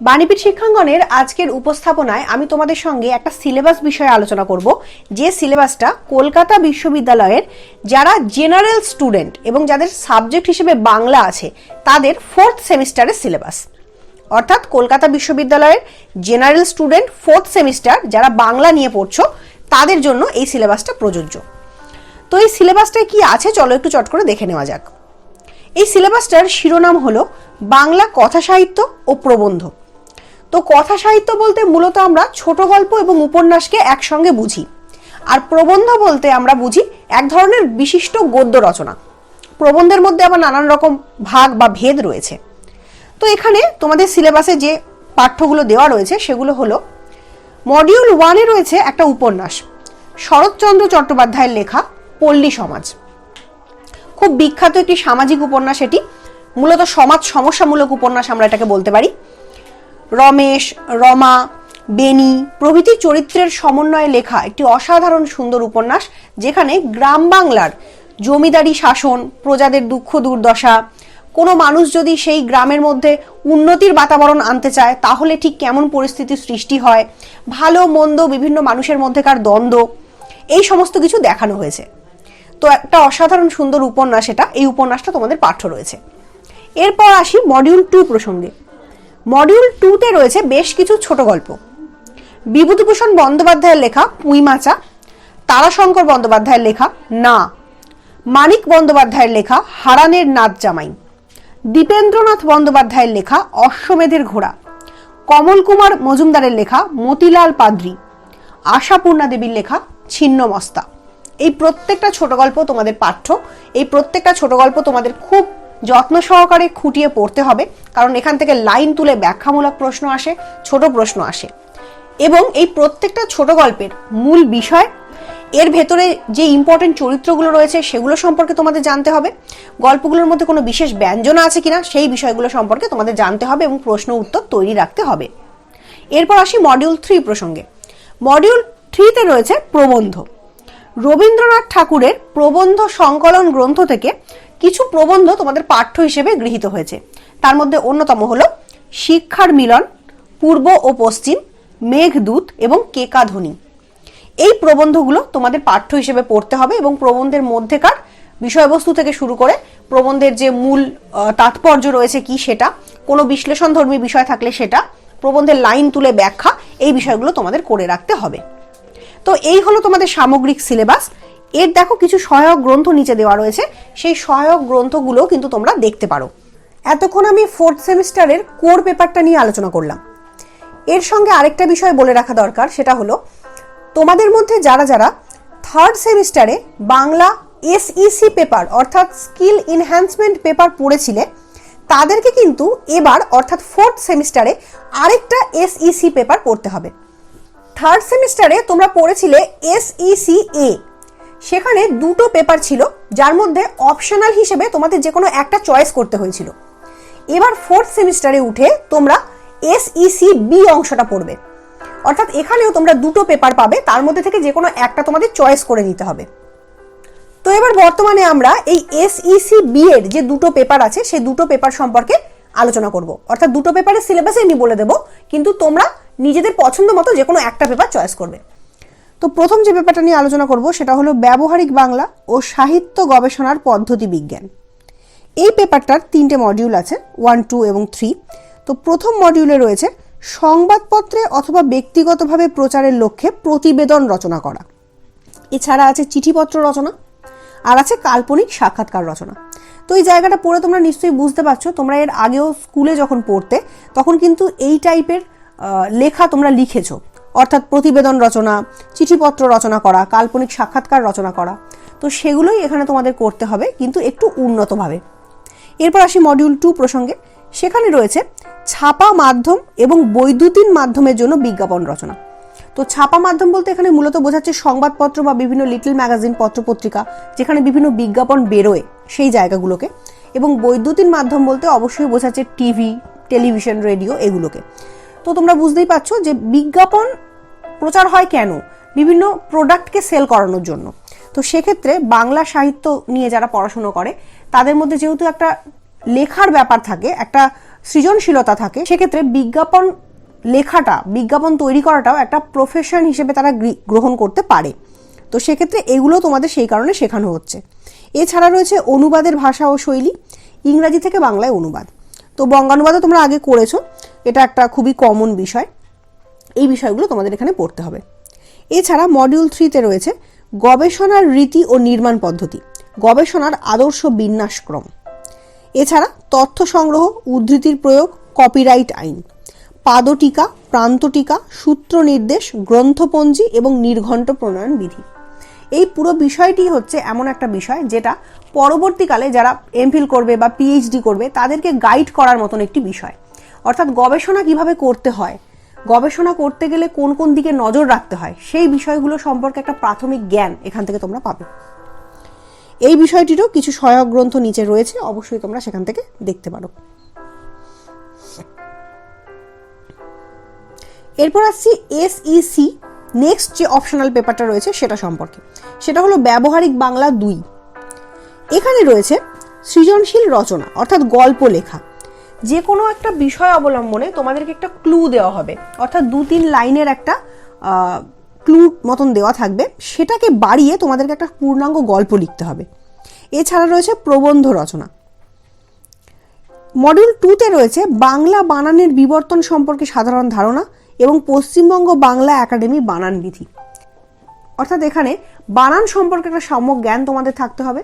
বাণীপীঠ শিক্ষাঙ্গনের আজকের উপস্থাপনায় আমি তোমাদের সঙ্গে একটা সিলেবাস বিষয়ে আলোচনা করব। যে সিলেবাসটা কলকাতা বিশ্ববিদ্যালয়ের যারা জেনারেল স্টুডেন্ট এবং যাদের সাবজেক্ট হিসেবে বাংলা আছে, তাদের ফোর্থ সেমিস্টারের সিলেবাস। অর্থাৎ কলকাতা বিশ্ববিদ্যালয়ের জেনারেল স্টুডেন্ট ফোর্থ সেমিস্টার যারা বাংলা নিয়ে পড়ছো, তাদের জন্য এই সিলেবাসটা প্রযোজ্য। তো এই সিলেবাসটায় কি আছে চলো একটু চট করে দেখে নেওয়া যাক। এই সিলেবাসটার শিরোনাম হলো বাংলা কথা সাহিত্য ও প্রবন্ধ। তো কথা সাহিত্য বলতে মূলত আমরা ছোট গল্প এবং উপন্যাসকে একসঙ্গে বুঝি। আর প্রবন্ধ বলতে আমরা বুঝি এক ধরনের বিশিষ্ট গদ্য রচনা। প্রবন্ধের মধ্যে আবার নানান রকম ভাগ বা ভেদ রয়েছে। তো এখানে তোমাদের সিলেবাসে যে পাঠ্যগুলো দেওয়া রয়েছে সেগুলো হলো মডিউল ওয়ানে রয়েছে একটা উপন্যাস, শরৎচন্দ্র চট্টোপাধ্যায়ের লেখা পল্লী সমাজ। খুব বিখ্যাত একটি সামাজিক উপন্যাস এটি। মূলত সমাজ সমস্যামূলক উপন্যাস আমরা এটাকে বলতে পারি। রমেশ, রমা বেনি প্রভৃতি চরিত্রের সমন্বয়ে লেখা একটি অসাধারণ সুন্দর উপন্যাস যেখানে গ্রাম বাংলার জমিদারি শাসন, প্রজাদের দুঃখ দুর্দশা, কোনো মানুষ যদি সেই গ্রামের মধ্যে উন্নতির বাতাবরণ আনতে চায়, তাহলে ঠিক কেমন পরিস্থিতির সৃষ্টি হয়? ভালো, মন্দ, বিভিন্ন মানুষের মধ্যেকার দ্বন্দ্ব, এই সমস্ত কিছু দেখানো হয়েছে। তো একটা অসাধারণ সুন্দর উপন্যাস এটা, এই উপন্যাসটা তোমাদের পাঠ্য রয়েছে। এরপর আসি মডিউল টু প্রসঙ্গে। মডিউল টুতে রয়েছে বেশ কিছু ছোট গল্প। বিভূতিভূষণ বন্দ্যোপাধ্যায়ের লেখা পুঁইমাচা তারাশঙ্কর বন্দ্যোপাধ্যায়ের লেখা না, মানিক বন্দ্যোপাধ্যায়ের লেখা হারানের নাচ জামাই, দীপেন্দ্রনাথ বন্দ্যোপাধ্যায়ের লেখা অশ্বমেধের ঘোড়া কমল কুমার মজুমদারের লেখা মতিলাল পাদ্রি, আশাপূর্ণা দেবীর লেখা ছিন্নমস্তা এই প্রত্যেকটা ছোট গল্প তোমাদের পাঠ্য, এই প্রত্যেকটা ছোট গল্প তোমাদের খুব যত্ন সহকারে খুঁটিয়ে পড়তে হবে, কারণ এখান থেকে লাইন তুলে ব্যাখ্যামূলক প্রশ্ন আসে, ছোট প্রশ্ন আসে। এবং এই প্রত্যেকটা ছোট গল্পের মূল বিষয়, এর ভেতরে যে ইম্পর্টেন্ট চরিত্রগুলো রয়েছে সেগুলো সম্পর্কে তোমাদের জানতে হবে। গল্পগুলোর মধ্যে কোনো বিশেষ ব্যঞ্জনা আছে কিনা সেই বিষয়গুলো সম্পর্কে তোমাদের জানতে হবে এবং প্রশ্ন উত্তর তৈরি রাখতে হবে। এরপর আসি মডিউল থ্রি প্রসঙ্গে। মডিউল থ্রিতে রয়েছে প্রবন্ধ। রবীন্দ্রনাথ ঠাকুরের প্রবন্ধ সংকলন গ্রন্থ থেকে কিছু প্রবন্ধ তোমাদের পাঠ্য হিসেবে গৃহীত হয়েছে। তার মধ্যে অন্যতম হলো, শিক্ষার মিলন, পূর্ব ও পশ্চিম, মেঘদূত এবং কেকাধ্বনি। এই প্রবন্ধগুলো তোমাদের পাঠ্য হিসেবে পড়তে হবে এবং প্রবন্ধের মধ্যেকার বিষয়বস্তু থেকে শুরু করে প্রবন্ধের যে মূল তাৎপর্য রয়েছে কি সেটা, কোনো বিশ্লেষণধর্মী বিষয় থাকলে সেটা, প্রবন্ধের লাইন তুলে ব্যাখ্যা, এই বিষয়গুলো তোমাদের করে রাখতে হবে। তো এই হলো তোমাদের সামগ্রিক সিলেবাস। এর দেখো কিছু সহায়ক গ্রন্থ নিচে দেওয়া রয়েছে। সেই সহায়ক গ্রন্থগুলো কিন্তু তোমরা দেখতে পারো। এতক্ষণ আমি ফোর্থ সেমিস্টারের কোর পেপারটা নিয়ে আলোচনা করলাম। এর সঙ্গে আরেকটা বিষয় বলে রাখা দরকার, সেটা হলো, তোমাদের মধ্যে যারা যারা থার্ড সেমিস্টারে বাংলা এসইসি পেপার অর্থাৎ স্কিল ইনহ্যান্সমেন্ট পেপার পড়েছিলে, তাদেরকে কিন্তু এবার, অর্থাৎ ফোর্থ সেমিস্টারে আরেকটা এসইসি পেপার পড়তে হবে। থার্ড সেমিস্টারে তোমরা পড়েছিলে এসইসি এ সেখানে দুটো পেপার ছিল, যার মধ্যে অপশনাল হিসেবে তোমাদের যে কোনো একটা চয়েস করতে হয়েছিল। এবার ফোর্থ সেমিস্টারে উঠে তোমরা এসইসি বি অংশটা পড়বে। অর্থাৎ এখানেও তোমরা দুটো পেপার পাবে, তার মধ্যে থেকে যে কোনো একটা তোমাদের চয়েস করে নিতে হবে। তো এবার বর্তমানে আমরা এই এসইসি বি এর যে দুটো পেপার আছে, সেই দুটো পেপার সম্পর্কে আলোচনা করব। অর্থাৎ দুটো পেপারের সিলেবাসে আমি বলে দেবো, কিন্তু তোমরা নিজেদের পছন্দ মতো যে কোনো একটা পেপার চয়েস করবে। তো প্রথম যে পেপারটা নিয়ে আলোচনা করব সেটা হলো ব্যবহারিক বাংলা ও সাহিত্য গবেষণার পদ্ধতি বিজ্ঞান। এই পেপারটার তিনটে মডিউল আছে ওয়ান টু এবং থ্রি তো প্রথম মডিউলে রয়েছে সংবাদপত্রে অথবা ব্যক্তিগতভাবে প্রচারের লক্ষ্যে প্রতিবেদন রচনা করা। এছাড়া আছে চিঠিপত্র রচনা আর আছে কাল্পনিক সাক্ষাৎকার রচনা। তো এই জায়গাটা পড়ে তোমরা নিশ্চয়ই বুঝতে পারছ, তোমরা এর আগেও স্কুলে যখন পড়তে, তখন কিন্তু এই টাইপের লেখা তোমরা লিখেছো। অর্থাৎ প্রতিবেদন রচনা, চিঠিপত্র রচনা করা, কাল্পনিক সাক্ষাৎকার রচনা করা। তো সেগুলোই এখানে তোমাদের করতে হবে, কিন্তু একটু উন্নতভাবে। এরপর আসি মডিউল টু প্রসঙ্গে। সেখানে রয়েছে ছাপা মাধ্যম এবং বৈদ্যুতিন মাধ্যমের জন্য বিজ্ঞাপন রচনা। তো ছাপা মাধ্যম বলতে এখানে মূলত বোঝাচ্ছে সংবাদপত্র বা বিভিন্ন লিটল ম্যাগাজিন পত্রপত্রিকা, যেখানে বিভিন্ন বিজ্ঞাপন বেরোয় সেই জায়গাগুলোকে। এবং বৈদ্যুতিন মাধ্যম বলতে অবশ্যই বোঝাচ্ছে টিভি, টেলিভিশন, রেডিও এগুলোকে। তো তোমরা বুঝতেই পারছ যে বিজ্ঞাপন প্রচার হয় কেন? বিভিন্ন প্রোডাক্টকে সেল করানোর জন্য। তো সেক্ষেত্রে বাংলা সাহিত্য নিয়ে যারা পড়াশুনো করে, তাদের মধ্যে যেহেতু একটা লেখার ব্যাপার থাকে, একটা সৃজনশীলতা থাকে, সেক্ষেত্রে বিজ্ঞাপন লেখাটা, বিজ্ঞাপন তৈরি করাটাও একটা প্রফেশন হিসেবে তারা গ্রি- গ্রহণ করতে পারে। তো সেক্ষেত্রে এগুলো তোমাদের সেই কারণে শেখানো হচ্ছে। এছাড়া রয়েছে অনুবাদের ভাষা ও শৈলী, ইংরাজি থেকে বাংলায় অনুবাদ। তো বঙ্গানুবাদও তোমরা আগে করেছ, এটা একটা খুবই কমন বিষয়। এই বিষয়গুলো তোমাদের এখানে পড়তে হবে। এছাড়া মডিউল থ্রিতে রয়েছে গবেষণার রীতি ও নির্মাণ পদ্ধতি, গবেষণার আদর্শ বিন্যাসক্রম এছাড়া তথ্য সংগ্রহ, উদ্ধৃতির প্রয়োগ কপিরাইট আইন, পাদটিকা, প্রান্তটিকা, সূত্র নির্দেশ, গ্রন্থপঞ্জি এবং নির্ঘণ্ট প্রণয়ন বিধি। এই পুরো বিষয়টি হচ্ছে এমন একটা বিষয় যেটা পরবর্তীকালে যারা এমফিল করবে বা পিএইচডি করবে তাদেরকে গাইড করার মতন একটি বিষয়। অর্থাৎ গবেষণা কীভাবে করতে হয় গবেষণা করতে গেলে কোন কোন দিকে নজর রাখতে হয়, সেই বিষয়গুলো সম্পর্কে একটা প্রাথমিক জ্ঞান এখান থেকে তোমরা পাবে। এই বিষয়টিরও কিছু সহায়ক গ্রন্থ নিচে রয়েছে, অবশ্যই তোমরা সেখান থেকে দেখতে পারো। এরপর আসছি এসইসি নেক্সট যে অপশনাল পেপারটা রয়েছে সেটা সম্পর্কে। সেটা হলো ব্যবহারিক বাংলা দুই। এখানে রয়েছে সৃজনশীল রচনা, অর্থাৎ গল্প লেখা। যে কোনো একটা বিষয় অবলম্বনে তোমাদেরকে একটা ক্লু দেওয়া হবে। অর্থাৎ দু তিন লাইনের একটা ক্লু মতন দেওয়া থাকবে। সেটাকে বাড়িয়ে তোমাদেরকে একটা পূর্ণাঙ্গ গল্প লিখতে হবে। এছাড়া রয়েছে প্রবন্ধ রচনা। মডিউল টুতে রয়েছে বাংলা বানানের বিবর্তন সম্পর্কে সাধারণ ধারণা এবং পশ্চিমবঙ্গ বাংলা একাডেমি বানান বিধি। অর্থাৎ এখানে বানান সম্পর্কে একটা সম্যক জ্ঞান তোমাদের থাকতে হবে।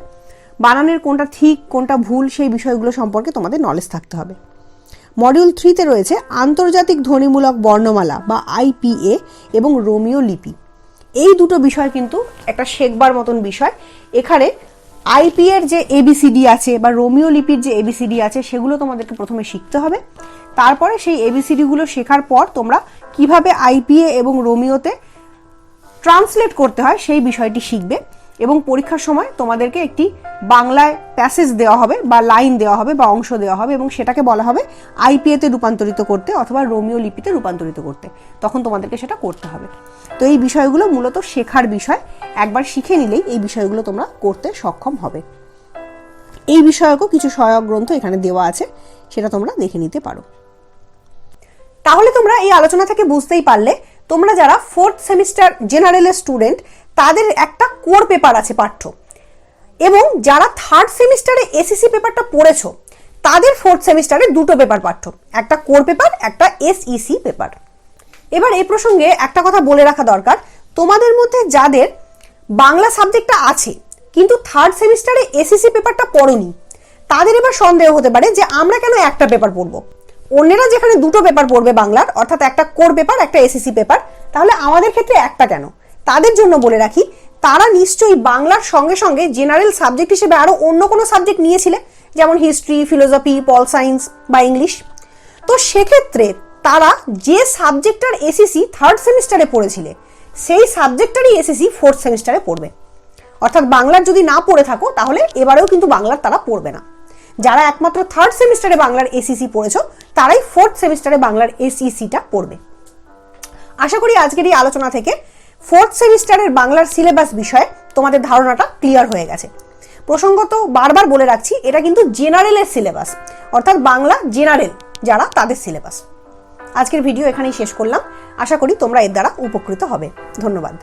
বানানের কোনটা ঠিক, কোনটা ভুল, সেই বিষয়গুলো সম্পর্কে তোমাদের নলেজ থাকতে হবে। মডিউল থ্রিতে রয়েছে আন্তর্জাতিক ধ্বনিমূলক বর্ণমালা বা আইপিএ এবং রোমিও লিপি। এই দুটো বিষয় কিন্তু একটা শেখবার মতন বিষয়। এখানে আইপি এর যে এবিসিডি আছে বা রোমিও লিপির যে এবিসিডি আছে সেগুলো তোমাদেরকে প্রথমে শিখতে হবে। তারপরে সেই এবিসিডিগুলো শেখার পর তোমরা কীভাবে আইপিএ এবং রোমিওতে ট্রান্সলেট করতে হয় সেই বিষয়টি শিখবে। এবং পরীক্ষার সময় তোমাদেরকে একটি বাংলায় প্যাসেজ দেওয়া হবে বা লাইন দেওয়া হবে বা অংশ দেওয়া হবে এবং সেটাকে বলা হবে আইপিএতে রূপান্তরিত করতে অথবা রোমিও লিপিতে রূপান্তরিত করতে। তখন তোমাদেরকে সেটা করতে হবে। তো এই বিষয়গুলো মূলত শেখার বিষয়। একবার শিখে নিলেই এই বিষয়গুলো তোমরা করতে সক্ষম হবে। এই বিষয়কও কিছু সহায়ক গ্রন্থ এখানে দেওয়া আছে, সেটা তোমরা দেখে নিতে পারো। তাহলে তোমরা এই আলোচনা থেকে বুঝতেই পারলে, তোমরা যারা ফোর্থ সেমিস্টার জেনারেলের স্টুডেন্ট তাদের একটা কোর পেপার আছে পাঠ্য। এবং যারা থার্ড সেমিস্টারে এসএসসি পেপারটা পড়েছো, তাদের ফোর্থ সেমিস্টারে দুটো পেপার পাঠ্য। একটা কোর পেপার একটা এসইসি পেপার এবার এই প্রসঙ্গে একটা কথা বলে রাখা দরকার। তোমাদের মধ্যে যাদের বাংলা সাবজেক্টটা আছে, কিন্তু থার্ড সেমিস্টারে এসএসসি পেপারটা পড়োনি, তাদের এবার সন্দেহ হতে পারে যে আমরা কেন একটা পেপার পড়ব? অন্যেরা যেখানে দুটো পেপার পড়বে বাংলার, অর্থাৎ একটা কোর পেপার একটা এসএসসি পেপার তাহলে আমাদের ক্ষেত্রে একটা কেন? তাদের জন্য বলে রাখি, তারা নিশ্চয়ই বাংলার সঙ্গে সঙ্গে জেনারেল সাবজেক্ট হিসেবে আরও অন্য কোনো সাবজেক্ট নিয়েছিলে, যেমন হিস্ট্রি ফিলোসফি পল সায়েন্স বা ইংলিশ তো সেক্ষেত্রে তারা যে সাবজেক্টটার এসএসসি থার্ড সেমিস্টারে পড়েছিলে, সেই সাবজেক্টটারই এসএসসি ফোর্থ সেমিস্টারে পড়বে। অর্থাৎ বাংলার যদি না পড়ে থাকো, তাহলে এবারেও কিন্তু বাংলার তারা পড়বে না। যারা একমাত্র থার্ড সেমিস্টারে বাংলার এসিসি পড়েছো, তারাই ফোর্থ সেমিস্টারে বাংলার এসইসিটা পড়বে। আশা করি আজকের এই আলোচনা থেকে ফোর্থ সেমিস্টারের বাংলার সিলেবাস বিষয়ে তোমাদের ধারণাটা ক্লিয়ার হয়ে গেছে। প্রসঙ্গত বারবার বলে রাখছি, এটা কিন্তু জেনারেলের সিলেবাস, অর্থাৎ বাংলা জেনারেল যারা তাদের সিলেবাস। আজকের ভিডিও এখানেই শেষ করলাম। আশা করি তোমরা এর দ্বারা উপকৃত হবে। ধন্যবাদ।